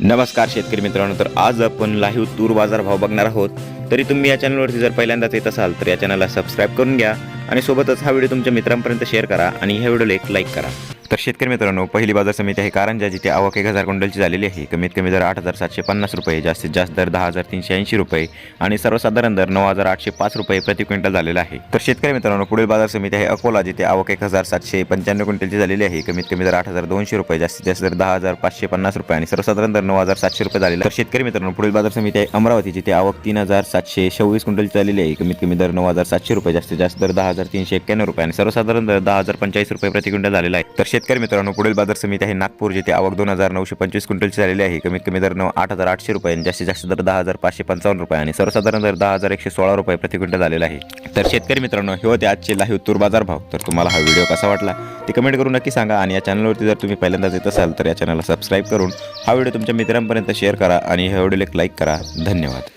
नमस्कार शेतकरी मित्रांनो तर आज आपण लाईव्ह तूर बाजार भाव बघणार आहोत. तरी तुम्ही या चॅनलवरती जर पहिल्यांदाच येत असाल तर या चॅनलला सबस्क्राईब करून घ्या आणि सोबतच हा व्हिडिओ तुमच्या मित्रांपर्यंत शेअर करा आणि ह्या व्हिडिओला एक लाईक करा. तर शेतकरी मित्रांनो पहिली बाजार समिती आहे कारंजा जिथे आवक एक हजार क्विंटलची झालेली आहे कमीत कमी दर आठ हजार सातशे पन्नास रुपये जास्तीत जास्त दर दहा हजार तीनशे ऐंशी रुपये आणि सर्वसाधारण दर नऊ हजार आठशे पाच रुपये प्रति क्विंटल झालेला आहे. तर शेतकरी मित्रांनो पुढील बाजार समिती आहे अकोला जिथे आवक एक हजार सातशे पंच्याण्णव क्विंटलची झालेली आहे कमीत कमी दर आठ हजार दोनशे रुपये जास्तीत जास्त दर दहा हजार पाचशे पन्नास रुपये आणि सर्वसाधारण दर नऊ हजार सातशे रुपये झालेला तर शेतकरी मित्रांनो पुढील बाजार समिती आहे अमरावती जिथे आवक तीन हजार सातशे सव्वीस क्विंटलची झालेली आहे कमीत कमी दर नऊ हजार सातशे रुपये जास्तीत जास्त दर दहा हजार तीनशे एक्क्याण्णव रुपये आणि सर्वसाधारण दर दहा हजार पंचाळीस रुपये प्रति क्विंटल झालेला आहे. तर शेतकरी मित्रांनो पुढील बाजार समिती आहे नागपूर जिथे आवक दोन हजार नऊशे पंचवीस क्विंटलची झालेली आहे. कमीत कमी दर नऊ आठ हजार आठशे रुपये आणि जास्तीत जास्त दर दहा हजार पाचशे पंचावन्न रुपये आणि सर्वसाधारण दर दहा हजार एकशे सोळा रुपये प्रति क्विंटल झालेला आहे. तर शेतकरी मित्रांनो हे होते आजचे लाही तूर बाजार भाव. तर तुम्हाला हा व्हिडिओ कसा वाटला ते कमेंट करून नक्की सांगा आणि या चॅनलवरती जर तुम्ही पहिल्यांदाच येत असाल तर या चॅनलला सबस्क्राईब करून हा व्हिडिओ तुमच्या मित्रांपर्यंत शेअर करा आणि ह्या व्हिडिओला एक लाईक करा. धन्यवाद.